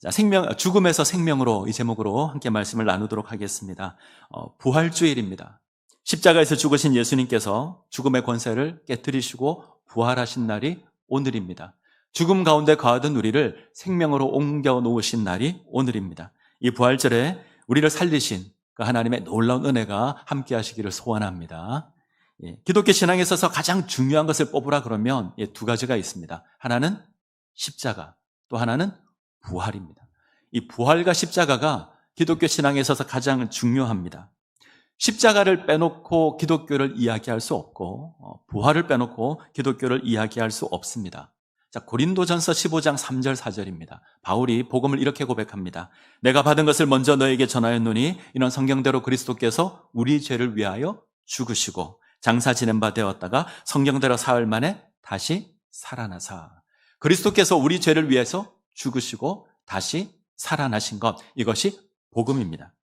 자, 생명, 죽음에서 생명으로 이 제목으로 함께 말씀을 나누도록 하겠습니다. 어, 부활주일입니다. 십자가에서 죽으신 예수님께서 죽음의 권세를 깨뜨리시고 부활하신 날이 오늘입니다. 죽음 가운데 거하던 우리를 생명으로 옮겨 놓으신 날이 오늘입니다. 이 부활절에 우리를 살리신 그 하나님의 놀라운 은혜가 함께 하시기를 소원합니다. 예, 기독교 신앙에 있어서 가장 중요한 것을 뽑으라 그러면 예, 두 가지가 있습니다. 하나는 십자가, 또 하나는 부활입니다. 이 부활과 십자가가 기독교 신앙에 있어서 가장 중요합니다. 십자가를 빼놓고 기독교를 이야기할 수 없고 어, 부활을 빼놓고 기독교를 이야기할 수 없습니다. 자, 고린도전서 15장 3절 4절입니다. 바울이 복음을 이렇게 고백합니다. 내가 받은 것을 먼저 너에게 전하였노니 이런 성경대로 그리스도께서 우리 죄를 위하여 죽으시고 장사 지낸 바 되었다가 성경대로 사흘 만에 다시 살아나사 그리스도께서 우리 죄를 위해서 죽으시고 다시 살아나신 것 이것이 복음입니다.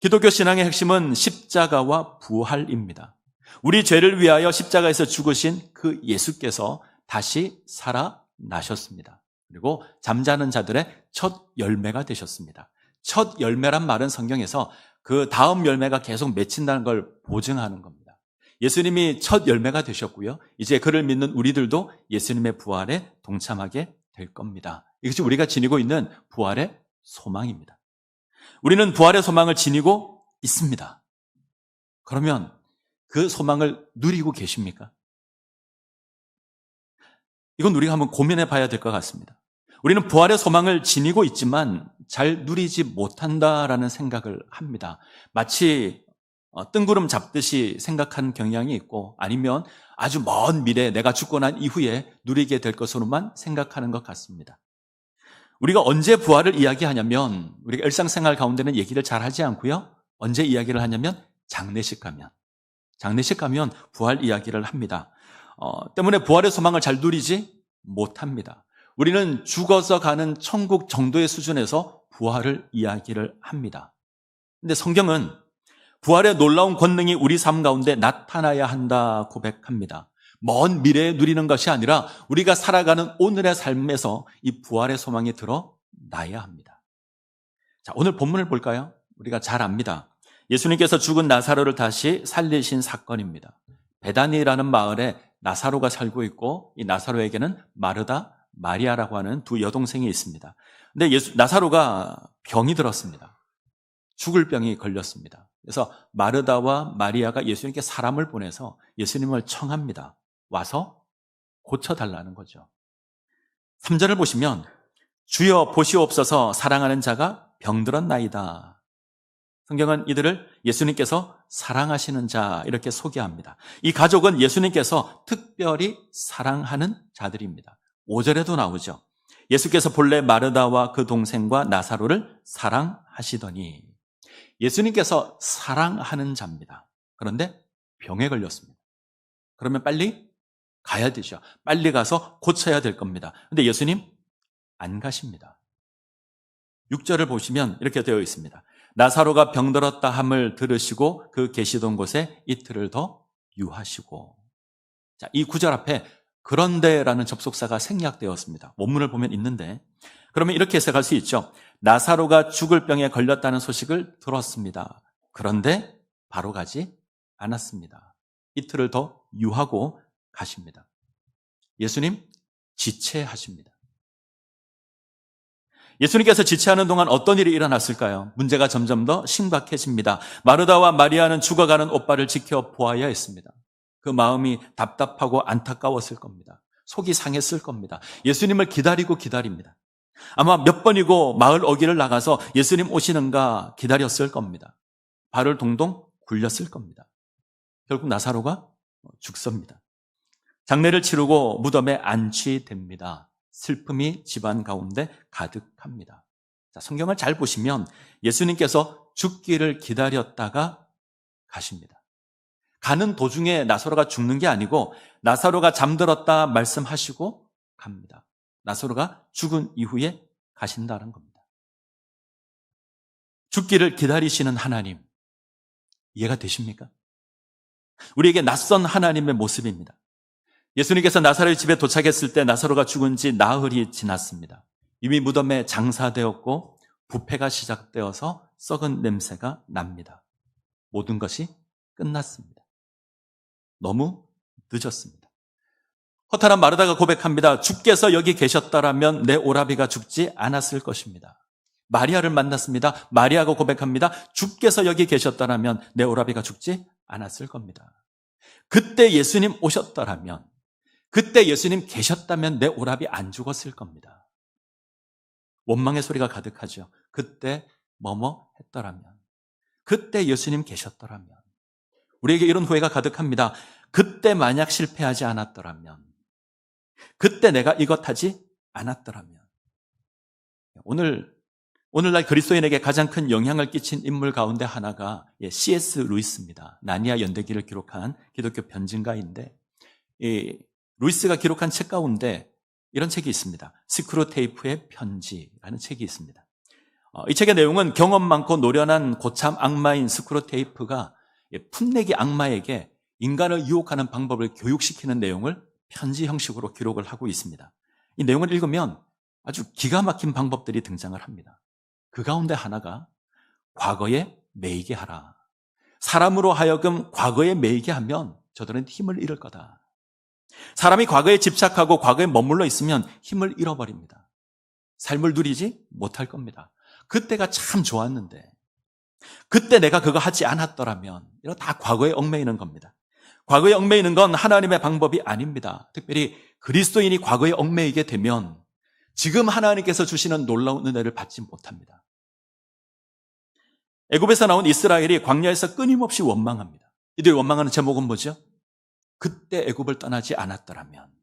기독교 신앙의 핵심은 십자가와 부활입니다. 우리 죄를 위하여 십자가에서 죽으신 그 예수께서 다시 살아나셨습니다. 그리고 잠자는 자들의 첫 열매가 되셨습니다. 첫 열매란 말은 성경에서 그 다음 열매가 계속 맺힌다는 걸 보증하는 겁니다. 예수님이 첫 열매가 되셨고요. 이제 그를 믿는 우리들도 예수님의 부활에 동참하게 될 겁니다. 이것이 우리가 지니고 있는 부활의 소망입니다. 우리는 부활의 소망을 지니고 있습니다. 그러면 그 소망을 누리고 계십니까? 이건 우리가 한번 고민해 봐야 될 것 같습니다. 우리는 부활의 소망을 지니고 있지만 잘 누리지 못한다라는 생각을 합니다. 마치 어, 뜬구름 잡듯이 생각한 경향이 있고 아니면 아주 먼 미래 내가 죽고 난 이후에 누리게 될 것으로만 생각하는 것 같습니다. 우리가 언제 부활을 이야기하냐면 우리가 일상생활 가운데는 얘기를 잘 하지 않고요. 언제 이야기를 하냐면 장례식 가면 장례식 가면 부활 이야기를 합니다. 어, 때문에 부활의 소망을 잘 누리지 못합니다. 우리는 죽어서 가는 천국 정도의 수준에서 부활을 이야기를 합니다. 근데 성경은 부활의 놀라운 권능이 우리 삶 가운데 나타나야 한다 고백합니다. 먼 미래에 누리는 것이 아니라 우리가 살아가는 오늘의 삶에서 이 부활의 소망이 드러나야 합니다. 자, 오늘 본문을 볼까요? 우리가 잘 압니다. 예수님께서 죽은 나사로를 다시 살리신 사건입니다. 베다니라는 마을에 나사로가 살고 있고 이 나사로에게는 마르다, 마리아라고 하는 두 여동생이 있습니다. 근데 예수, 나사로가 병이 들었습니다. 죽을 병이 걸렸습니다. 그래서 마르다와 마리아가 예수님께 사람을 보내서 예수님을 청합니다. 와서 고쳐달라는 거죠. 3절을 보시면 주여 보시옵소서 사랑하는 자가 병들었나이다. 성경은 이들을 예수님께서 사랑하시는 자 이렇게 소개합니다. 이 가족은 예수님께서 특별히 사랑하는 자들입니다. 5절에도 나오죠. 예수께서 본래 마르다와 그 동생과 나사로를 사랑하시더니 예수님께서 사랑하는 자입니다. 그런데 병에 걸렸습니다. 그러면 빨리 가야 되죠. 빨리 가서 고쳐야 될 겁니다. 근데 예수님 안 가십니다. 6절을 보시면 이렇게 되어 있습니다. 나사로가 병들었다 함을 들으시고 그 계시던 곳에 이틀을 더 유하시고. 자, 이 구절 앞에 그런데라는 접속사가 생략되었습니다. 원문을 보면 있는데 그러면 이렇게 해석할 수 있죠. 나사로가 죽을 병에 걸렸다는 소식을 들었습니다. 그런데 바로 가지 않았습니다. 이틀을 더 유하고 가십니다. 예수님 지체하십니다. 예수님께서 지체하는 동안 어떤 일이 일어났을까요? 문제가 점점 더 심각해집니다. 마르다와 마리아는 죽어가는 오빠를 지켜보아야 했습니다. 그 마음이 답답하고 안타까웠을 겁니다. 속이 상했을 겁니다. 예수님을 기다리고 기다립니다. 아마 몇 번이고 마을 어기를 나가서 예수님 오시는가 기다렸을 겁니다. 발을 동동 굴렸을 겁니다. 결국 나사로가 죽습니다. 장례를 치르고 무덤에 안치됩니다. 슬픔이 집안 가운데 가득합니다. 자, 성경을 잘 보시면 예수님께서 죽기를 기다렸다가 가십니다. 가는 도중에 나사로가 죽는 게 아니고 나사로가 잠들었다 말씀하시고 갑니다. 나사로가 죽은 이후에 가신다는 겁니다. 죽기를 기다리시는 하나님 이해가 되십니까? 우리에게 낯선 하나님의 모습입니다. 예수님께서 나사로의 집에 도착했을 때 나사로가 죽은 지 나흘이 지났습니다. 이미 무덤에 장사되었고 부패가 시작되어서 썩은 냄새가 납니다. 모든 것이 끝났습니다. 너무 늦었습니다. 허탈한 마르다가 고백합니다. 주께서 여기 계셨다라면 내 오라비가 죽지 않았을 것입니다. 마리아를 만났습니다. 마리아가 고백합니다. 주께서 여기 계셨다라면 내 오라비가 죽지 않았을 겁니다. 그때 예수님 오셨다라면, 그때 예수님 계셨다면 내 오라비 안 죽었을 겁니다. 원망의 소리가 가득하죠. 그때 뭐뭐 했더라면, 그때 예수님 계셨더라면, 우리에게 이런 후회가 가득합니다. 그때 만약 실패하지 않았더라면, 그때 내가 이것 하지 않았더라면, 오늘 오늘날 그리스도인에게 가장 큰 영향을 끼친 인물 가운데 하나가 C.S. 루이스입니다. 나니아 연대기를 기록한 기독교 변증가인데 이 루이스가 기록한 책 가운데 이런 책이 있습니다. 스크루 테이프의 편지라는 책이 있습니다. 어, 이 책의 내용은 경험 많고 노련한 고참 악마인 스크루 테이프가 풋내기 악마에게 인간을 유혹하는 방법을 교육시키는 내용을 편지 형식으로 기록을 하고 있습니다. 이 내용을 읽으면 아주 기가 막힌 방법들이 등장을 합니다. 그 가운데 하나가 과거에 매이게 하라. 사람으로 하여금 과거에 매이게 하면 저들은 힘을 잃을 거다. 사람이 과거에 집착하고 과거에 머물러 있으면 힘을 잃어버립니다. 삶을 누리지 못할 겁니다. 그때가 참 좋았는데, 그때 내가 그거 하지 않았더라면, 이거 다 과거에 얽매이는 겁니다. 과거에 얽매이는 건 하나님의 방법이 아닙니다. 특별히 그리스도인이 과거에 얽매이게 되면 지금 하나님께서 주시는 놀라운 은혜를 받지 못합니다. 애굽에서 나온 이스라엘이 광야에서 끊임없이 원망합니다. 이들이 원망하는 제목은 뭐죠? 그때 애굽을 떠나지 않았더라면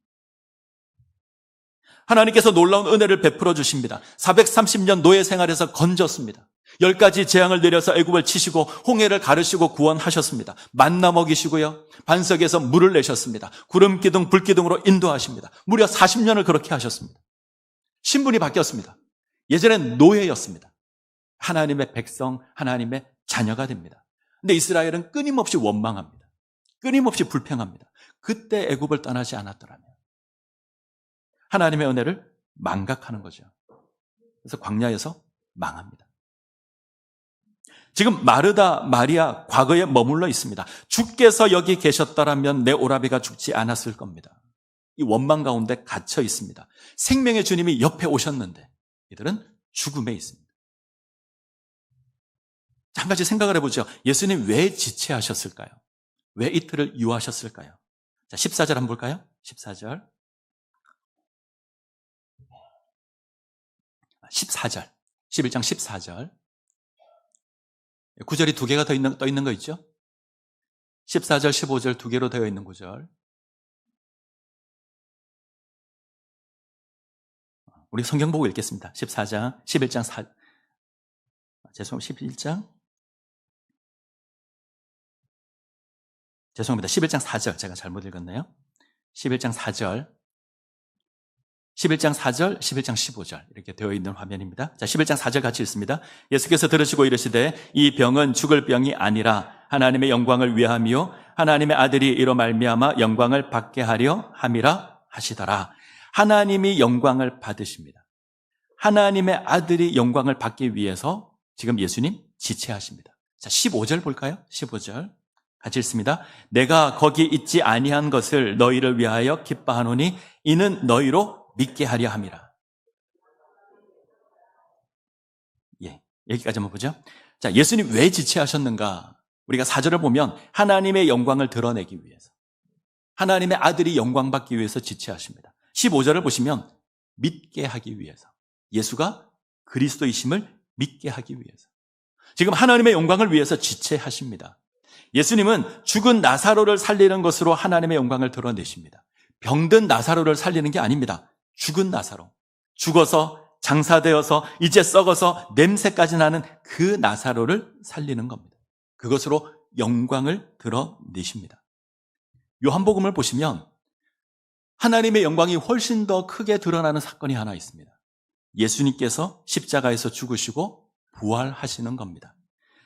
하나님께서 놀라운 은혜를 베풀어 주십니다. 430년 노예 생활에서 건졌습니다. 열 가지 재앙을 내려서 애굽을 치시고 홍해를 가르시고 구원하셨습니다. 만나 먹이시고요. 반석에서 물을 내셨습니다. 구름 기둥, 불 기둥으로 인도하십니다. 무려 40년을 그렇게 하셨습니다. 신분이 바뀌었습니다. 예전엔 노예였습니다. 하나님의 백성, 하나님의 자녀가 됩니다. 근데 이스라엘은 끊임없이 원망합니다. 끊임없이 불평합니다. 그때 애굽을 떠나지 않았더라면 하나님의 은혜를 망각하는 거죠. 그래서 광야에서 망합니다. 지금 마르다 마리아 과거에 머물러 있습니다. 주께서 여기 계셨더라면 내 오라비가 죽지 않았을 겁니다. 이 원망 가운데 갇혀 있습니다. 생명의 주님이 옆에 오셨는데 이들은 죽음에 있습니다. 한 가지 생각을 해보죠. 예수님 왜 지체하셨을까요? 왜 이틀을 유하셨을까요? 자, 14절 한번 볼까요? 14절. 14절. 11장 14절. 구절이 두 개가 더 있는, 떠 있는 거 있죠? 14절, 15절 두 개로 되어 있는 구절. 우리 성경 보고 읽겠습니다. 14장, 11장 4, 죄송합니다. 11장. 죄송합니다. 11장 4절. 제가 잘못 읽었네요. 11장 4절. 11장 4절, 11장 15절 이렇게 되어 있는 화면입니다. 자, 11장 4절 같이 읽습니다. 예수께서 들으시고 이르시되 이 병은 죽을 병이 아니라 하나님의 영광을 위하며 하나님의 아들이 이로 말미암아 영광을 받게 하려 함이라 하시더라. 하나님이 영광을 받으십니다. 하나님의 아들이 영광을 받기 위해서 지금 예수님 지체하십니다. 자, 15절 볼까요? 15절. 같이 읽습니다. 내가 거기 있지 아니한 것을 너희를 위하여 기뻐하노니 이는 너희로 믿게 하려 함이라. 예, 여기까지 한번 보죠. 자, 예수님 왜 지체하셨는가? 우리가 사절을 보면 하나님의 영광을 드러내기 위해서. 하나님의 아들이 영광 받기 위해서 지체하십니다. 15절을 보시면 믿게 하기 위해서. 예수가 그리스도이심을 믿게 하기 위해서. 지금 하나님의 영광을 위해서 지체하십니다. 예수님은 죽은 나사로를 살리는 것으로 하나님의 영광을 드러내십니다. 병든 나사로를 살리는 게 아닙니다. 죽은 나사로. 죽어서 장사되어서 이제 썩어서 냄새까지 나는 그 나사로를 살리는 겁니다. 그것으로 영광을 드러내십니다. 요한복음을 보시면 하나님의 영광이 훨씬 더 크게 드러나는 사건이 하나 있습니다. 예수님께서 십자가에서 죽으시고 부활하시는 겁니다.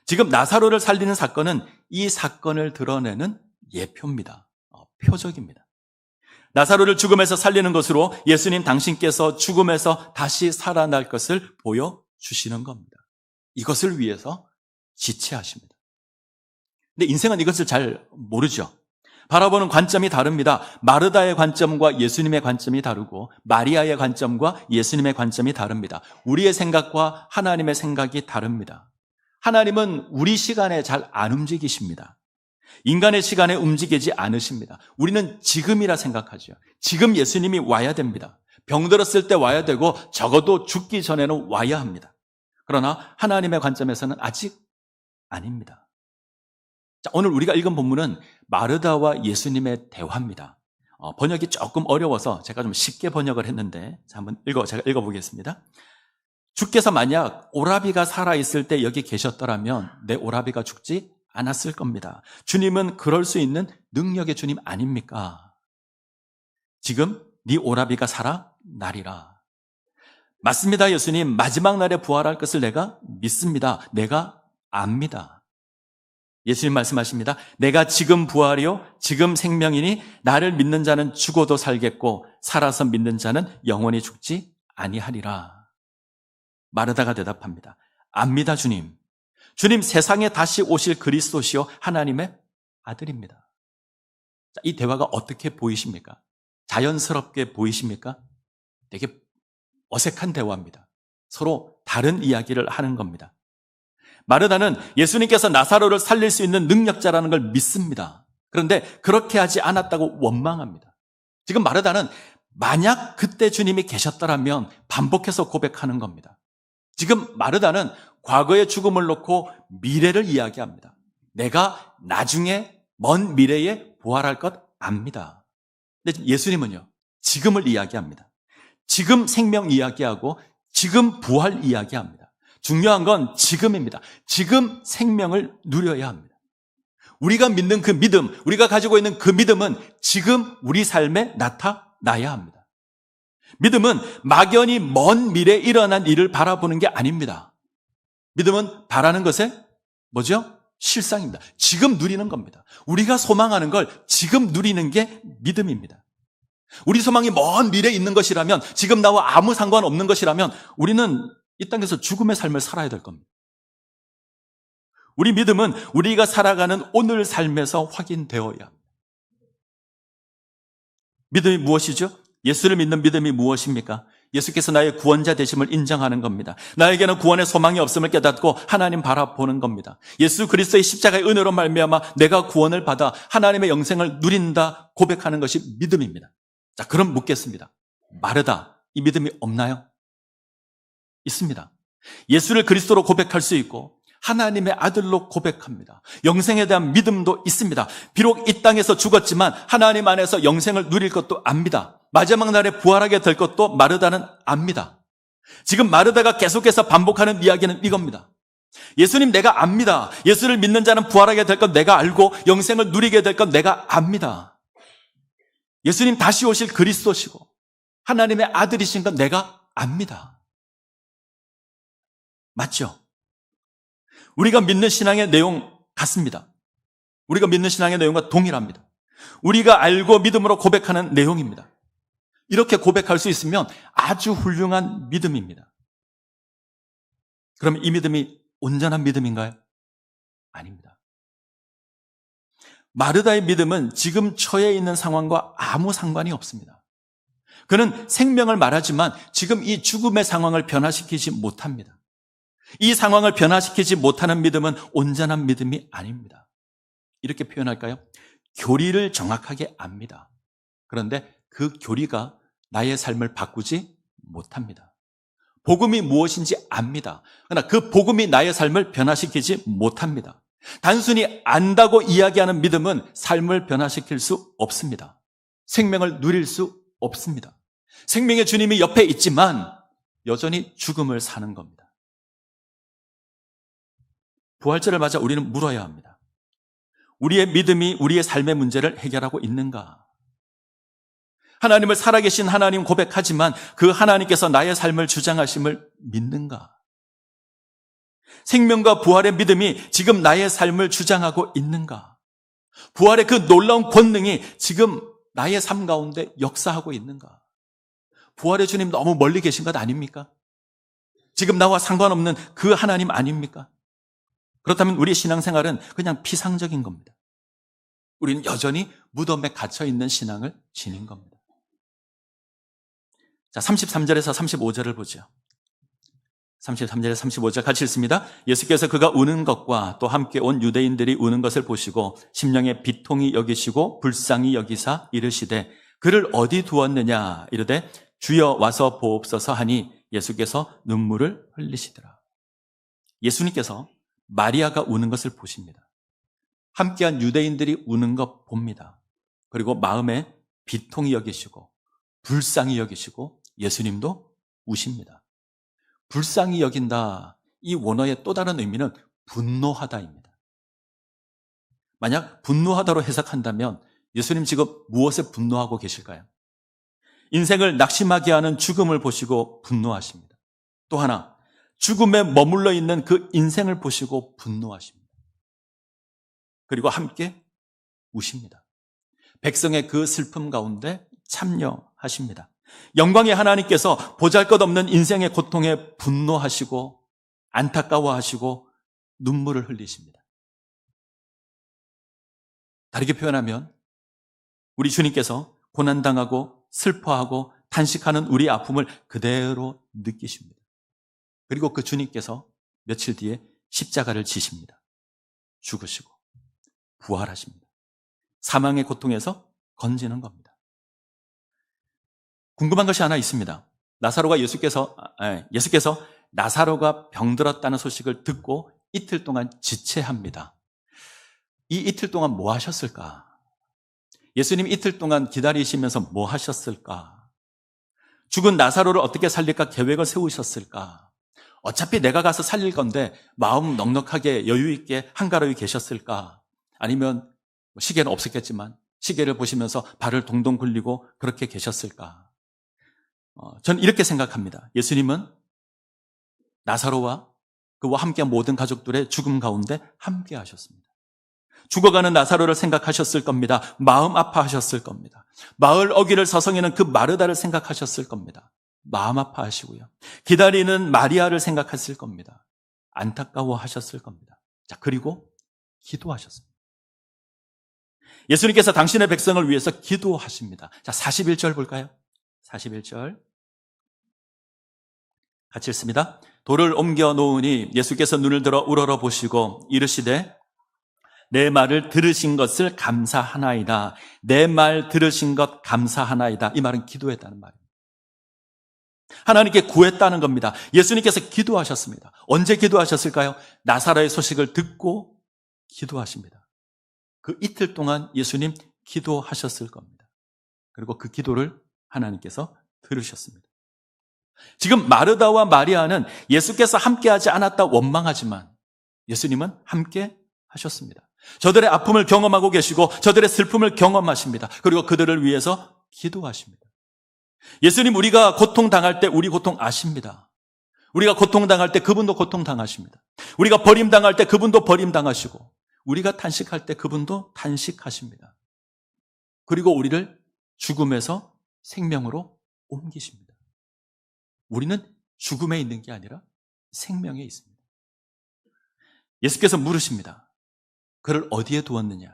지금 나사로를 살리는 사건은 이 사건을 드러내는 예표입니다. 어, 표적입니다. 나사로를 죽음에서 살리는 것으로 예수님 당신께서 죽음에서 다시 살아날 것을 보여주시는 겁니다. 이것을 위해서 지체하십니다. 근데 인생은 이것을 잘 모르죠. 바라보는 관점이 다릅니다. 마르다의 관점과 예수님의 관점이 다르고 마리아의 관점과 예수님의 관점이 다릅니다. 우리의 생각과 하나님의 생각이 다릅니다. 하나님은 우리 시간에 잘 안 움직이십니다. 인간의 시간에 움직이지 않으십니다. 우리는 지금이라 생각하죠. 지금 예수님이 와야 됩니다. 병들었을 때 와야 되고 적어도 죽기 전에는 와야 합니다. 그러나 하나님의 관점에서는 아직 아닙니다. 자, 오늘 우리가 읽은 본문은 마르다와 예수님의 대화입니다. 어, 번역이 조금 어려워서 제가 좀 쉽게 번역을 했는데 자, 한번 읽어 제가 읽어보겠습니다. 주께서 만약 오라비가 살아 있을 때 여기 계셨더라면 내 오라비가 죽지 않았을 겁니다. 주님은 그럴 수 있는 능력의 주님 아닙니까? 지금 네 오라비가 살아 나리라. 맞습니다, 예수님. 마지막 날에 부활할 것을 내가 믿습니다. 내가 압니다. 예수님 말씀하십니다. 내가 지금 부활이요, 지금 생명이니 나를 믿는 자는 죽어도 살겠고 살아서 믿는 자는 영원히 죽지 아니하리라. 마르다가 대답합니다. 압니다, 주님. 주님 세상에 다시 오실 그리스도시요 하나님의 아들입니다. 이 대화가 어떻게 보이십니까? 자연스럽게 보이십니까? 되게 어색한 대화입니다. 서로 다른 이야기를 하는 겁니다. 마르다는 예수님께서 나사로를 살릴 수 있는 능력자라는 걸 믿습니다. 그런데 그렇게 하지 않았다고 원망합니다. 지금 마르다는 만약 그때 주님이 계셨더라면 반복해서 고백하는 겁니다. 지금 마르다는 과거의 죽음을 놓고 미래를 이야기합니다. 내가 나중에 먼 미래에 부활할 것 압니다. 근데 예수님은요, 지금을 이야기합니다. 지금 생명 이야기하고 지금 부활 이야기합니다. 중요한 건 지금입니다. 지금 생명을 누려야 합니다. 우리가 믿는 그 믿음, 우리가 가지고 있는 그 믿음은 지금 우리 삶에 나타나야 합니다. 믿음은 막연히 먼 미래에 일어난 일을 바라보는 게 아닙니다. 믿음은 바라는 것에 뭐죠? 실상입니다. 지금 누리는 겁니다. 우리가 소망하는 걸 지금 누리는 게 믿음입니다. 우리 소망이 먼 미래에 있는 것이라면, 지금 나와 아무 상관없는 것이라면, 우리는 이 땅에서 죽음의 삶을 살아야 될 겁니다. 우리 믿음은 우리가 살아가는 오늘 삶에서 확인되어야 합니다. 믿음이 무엇이죠? 예수를 믿는 믿음이 무엇입니까? 예수께서 나의 구원자 되심을 인정하는 겁니다. 나에게는 구원의 소망이 없음을 깨닫고 하나님 바라보는 겁니다. 예수 그리스도의 십자가의 은혜로 말미암아 내가 구원을 받아 하나님의 영생을 누린다 고백하는 것이 믿음입니다. 자, 그럼 묻겠습니다. 마르다 이 믿음이 없나요? 있습니다. 예수를 그리스도로 고백할 수 있고 하나님의 아들로 고백합니다. 영생에 대한 믿음도 있습니다. 비록 이 땅에서 죽었지만 하나님 안에서 영생을 누릴 것도 압니다. 마지막 날에 부활하게 될 것도 마르다는 압니다. 지금 마르다가 계속해서 반복하는 이야기는 이겁니다. 예수님 내가 압니다. 예수를 믿는 자는 부활하게 될 것 내가 알고 영생을 누리게 될 것 내가 압니다. 예수님 다시 오실 그리스도시고 하나님의 아들이신 건 내가 압니다. 맞죠? 우리가 믿는 신앙의 내용 같습니다. 우리가 믿는 신앙의 내용과 동일합니다. 우리가 알고 믿음으로 고백하는 내용입니다. 이렇게 고백할 수 있으면 아주 훌륭한 믿음입니다. 그럼 이 믿음이 온전한 믿음인가요? 아닙니다. 마르다의 믿음은 지금 처해 있는 상황과 아무 상관이 없습니다. 그는 생명을 말하지만 지금 이 죽음의 상황을 변화시키지 못합니다. 이 상황을 변화시키지 못하는 믿음은 온전한 믿음이 아닙니다. 이렇게 표현할까요? 교리를 정확하게 압니다. 그런데 그 교리가 나의 삶을 바꾸지 못합니다. 복음이 무엇인지 압니다. 그러나 그 복음이 나의 삶을 변화시키지 못합니다. 단순히 안다고 이야기하는 믿음은 삶을 변화시킬 수 없습니다. 생명을 누릴 수 없습니다. 생명의 주님이 옆에 있지만 여전히 죽음을 사는 겁니다. 부활절을 맞아 우리는 물어야 합니다. 우리의 믿음이 우리의 삶의 문제를 해결하고 있는가? 하나님을 살아계신 하나님 고백하지만 그 하나님께서 나의 삶을 주장하심을 믿는가? 생명과 부활의 믿음이 지금 나의 삶을 주장하고 있는가? 부활의 그 놀라운 권능이 지금 나의 삶 가운데 역사하고 있는가? 부활의 주님 너무 멀리 계신 것 아닙니까? 지금 나와 상관없는 그 하나님 아닙니까? 그렇다면 우리 신앙생활은 그냥 피상적인 겁니다. 우리는 여전히 무덤에 갇혀 있는 신앙을 지닌 겁니다. 자, 33절에서 35절을 보죠. 33절에 35절 같이 읽습니다. 예수께서 그가 우는 것과 또 함께 온 유대인들이 우는 것을 보시고 심령의 비통이 여기시고 불쌍히 여기사 이르시되 그를 어디 두었느냐 이르되 주여 와서 보옵소서 하니 예수께서 눈물을 흘리시더라. 예수님께서 마리아가 우는 것을 보십니다. 함께한 유대인들이 우는 것 봅니다. 그리고 마음에 비통이 여기시고 불쌍히 여기시고 예수님도 우십니다. 불쌍히 여긴다. 이 원어의 또 다른 의미는 분노하다입니다. 만약 분노하다로 해석한다면 예수님 지금 무엇에 분노하고 계실까요? 인생을 낙심하게 하는 죽음을 보시고 분노하십니다. 또 하나, 죽음에 머물러 있는 그 인생을 보시고 분노하십니다. 그리고 함께 우십니다. 백성의 그 슬픔 가운데 참여하십니다. 영광의 하나님께서 보잘 것 없는 인생의 고통에 분노하시고 안타까워하시고 눈물을 흘리십니다. 다르게 표현하면 우리 주님께서 고난당하고 슬퍼하고 탄식하는 우리 아픔을 그대로 느끼십니다. 그리고 그 주님께서 며칠 뒤에 십자가를 지십니다. 죽으시고 부활하십니다. 사망의 고통에서 건지는 겁니다. 궁금한 것이 하나 있습니다. 나사로가 예수께서 아, 예수께서 나사로가 병들었다는 소식을 듣고 이틀 동안 지체합니다. 이 이틀 동안 뭐 하셨을까? 예수님 이틀 동안 기다리시면서 뭐 하셨을까? 죽은 나사로를 어떻게 살릴까 계획을 세우셨을까? 어차피 내가 가서 살릴 건데 마음 넉넉하게 여유 있게 한가로이 계셨을까? 아니면 뭐 시계는 없었겠지만 시계를 보시면서 발을 동동 굴리고 그렇게 계셨을까? 어, 전 이렇게 생각합니다. 예수님은 나사로와 그와 함께한 모든 가족들의 죽음 가운데 함께 하셨습니다. 죽어가는 나사로를 생각하셨을 겁니다. 마음 아파하셨을 겁니다. 마을 어기를 서성이는 그 마르다를 생각하셨을 겁니다. 마음 아파하시고요. 기다리는 마리아를 생각했을 겁니다. 안타까워하셨을 겁니다. 자, 그리고 기도하셨습니다. 예수님께서 당신의 백성을 위해서 기도하십니다. 자, 41절 볼까요? 41절. 같이 읽습니다. 돌을 옮겨 놓으니 예수께서 눈을 들어 우러러 보시고 이르시되 내 말을 들으신 것을 감사하나이다. 내 말 들으신 것 감사하나이다. 이 말은 기도했다는 말입니다. 하나님께 구했다는 겁니다. 예수님께서 기도하셨습니다. 언제 기도하셨을까요? 나사라의 소식을 듣고 기도하십니다. 그 이틀 동안 예수님 기도하셨을 겁니다. 그리고 그 기도를 하나님께서 들으셨습니다. 지금 마르다와 마리아는 예수께서 함께하지 않았다 원망하지만 예수님은 함께 하셨습니다. 저들의 아픔을 경험하고 계시고 저들의 슬픔을 경험하십니다. 그리고 그들을 위해서 기도하십니다. 예수님 우리가 고통당할 때 우리 고통 아십니다. 우리가 고통당할 때 그분도 고통당하십니다. 우리가 버림당할 때 그분도 버림당하시고 우리가 탄식할 때 그분도 탄식하십니다. 그리고 우리를 죽음에서 생명으로 옮기십니다. 우리는 죽음에 있는 게 아니라 생명에 있습니다. 예수께서 물으십니다. 그를 어디에 두었느냐?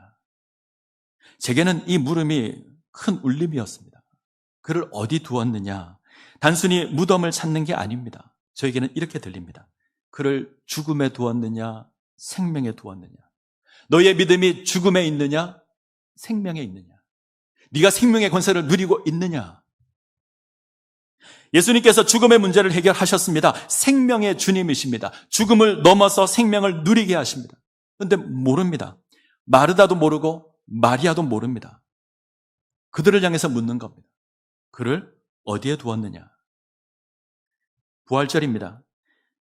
제게는 이 물음이 큰 울림이었습니다. 그를 어디 두었느냐? 단순히 무덤을 찾는 게 아닙니다. 저에게는 이렇게 들립니다. 그를 죽음에 두었느냐? 생명에 두었느냐? 너의 믿음이 죽음에 있느냐? 생명에 있느냐? 네가 생명의 권세를 누리고 있느냐? 예수님께서 죽음의 문제를 해결하셨습니다. 생명의 주님이십니다. 죽음을 넘어서 생명을 누리게 하십니다. 그런데 모릅니다. 마르다도 모르고 마리아도 모릅니다. 그들을 향해서 묻는 겁니다. 그를 어디에 두었느냐? 부활절입니다.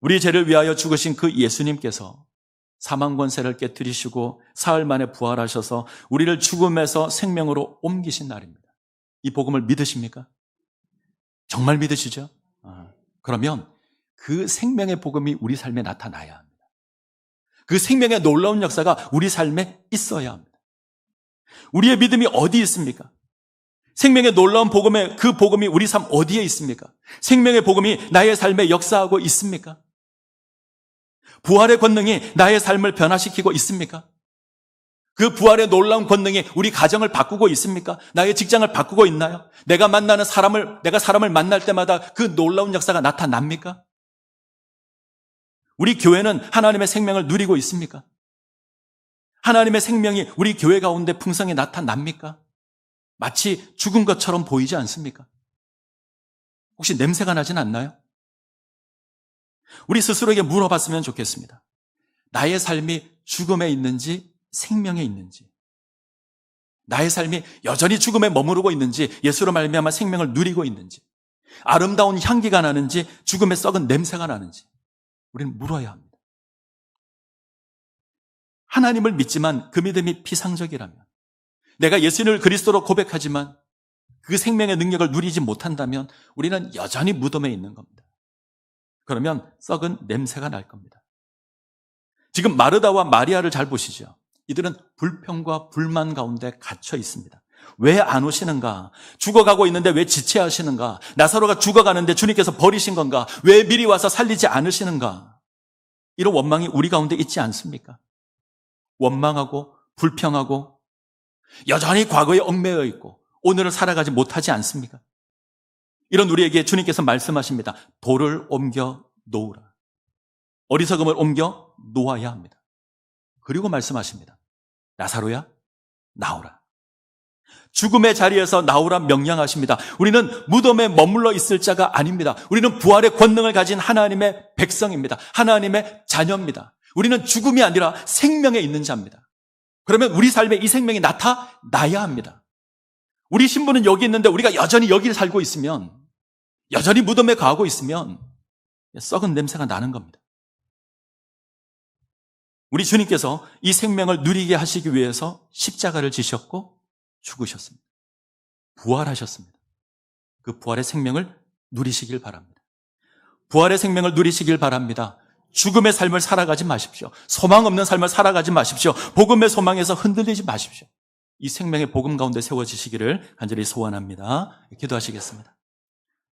우리 죄를 위하여 죽으신 그 예수님께서 사망 권세를 깨뜨리시고 사흘 만에 부활하셔서 우리를 죽음에서 생명으로 옮기신 날입니다. 이 복음을 믿으십니까? 정말 믿으시죠? 아, 그러면 그 생명의 복음이 우리 삶에 나타나야 합니다. 그 생명의 놀라운 역사가 우리 삶에 있어야 합니다. 우리의 믿음이 어디 있습니까? 생명의 놀라운 복음의 그 복음이 우리 삶 어디에 있습니까? 생명의 복음이 나의 삶에 역사하고 있습니까? 부활의 권능이 나의 삶을 변화시키고 있습니까? 그 부활의 놀라운 권능이 우리 가정을 바꾸고 있습니까? 나의 직장을 바꾸고 있나요? 내가 만나는 사람을, 내가 사람을 만날 때마다 그 놀라운 역사가 나타납니까? 우리 교회는 하나님의 생명을 누리고 있습니까? 하나님의 생명이 우리 교회 가운데 풍성히 나타납니까? 마치 죽은 것처럼 보이지 않습니까? 혹시 냄새가 나진 않나요? 우리 스스로에게 물어봤으면 좋겠습니다. 나의 삶이 죽음에 있는지 생명에 있는지, 나의 삶이 여전히 죽음에 머무르고 있는지, 예수로 말미암아 생명을 누리고 있는지, 아름다운 향기가 나는지, 죽음의 썩은 냄새가 나는지, 우리는 물어야 합니다. 하나님을 믿지만 그 믿음이 피상적이라면, 내가 예수님을 그리스도로 고백하지만 그 생명의 능력을 누리지 못한다면 우리는 여전히 무덤에 있는 겁니다. 그러면 썩은 냄새가 날 겁니다. 지금 마르다와 마리아를 잘 보시죠. 이들은 불평과 불만 가운데 갇혀 있습니다. 왜 안 오시는가? 죽어가고 있는데 왜 지체하시는가? 나사로가 죽어가는데 주님께서 버리신 건가? 왜 미리 와서 살리지 않으시는가? 이런 원망이 우리 가운데 있지 않습니까? 원망하고 불평하고 여전히 과거에 얽매여 있고 오늘을 살아가지 못하지 않습니까? 이런 우리에게 주님께서 말씀하십니다. 돌을 옮겨 놓으라. 어리석음을 옮겨 놓아야 합니다. 그리고 말씀하십니다. 나사로야, 나오라. 죽음의 자리에서 나오라 명령하십니다. 우리는 무덤에 머물러 있을 자가 아닙니다. 우리는 부활의 권능을 가진 하나님의 백성입니다. 하나님의 자녀입니다. 우리는 죽음이 아니라 생명에 있는 자입니다. 그러면 우리 삶에 이 생명이 나타나야 합니다. 우리 신부는 여기 있는데 우리가 여전히 여기를 살고 있으면, 여전히 무덤에 가고 있으면 썩은 냄새가 나는 겁니다. 우리 주님께서 이 생명을 누리게 하시기 위해서 십자가를 지셨고 죽으셨습니다. 부활하셨습니다. 그 부활의 생명을 누리시길 바랍니다. 부활의 생명을 누리시길 바랍니다. 죽음의 삶을 살아가지 마십시오. 소망 없는 삶을 살아가지 마십시오. 복음의 소망에서 흔들리지 마십시오. 이 생명의 복음 가운데 세워지시기를 간절히 소원합니다. 기도하시겠습니다.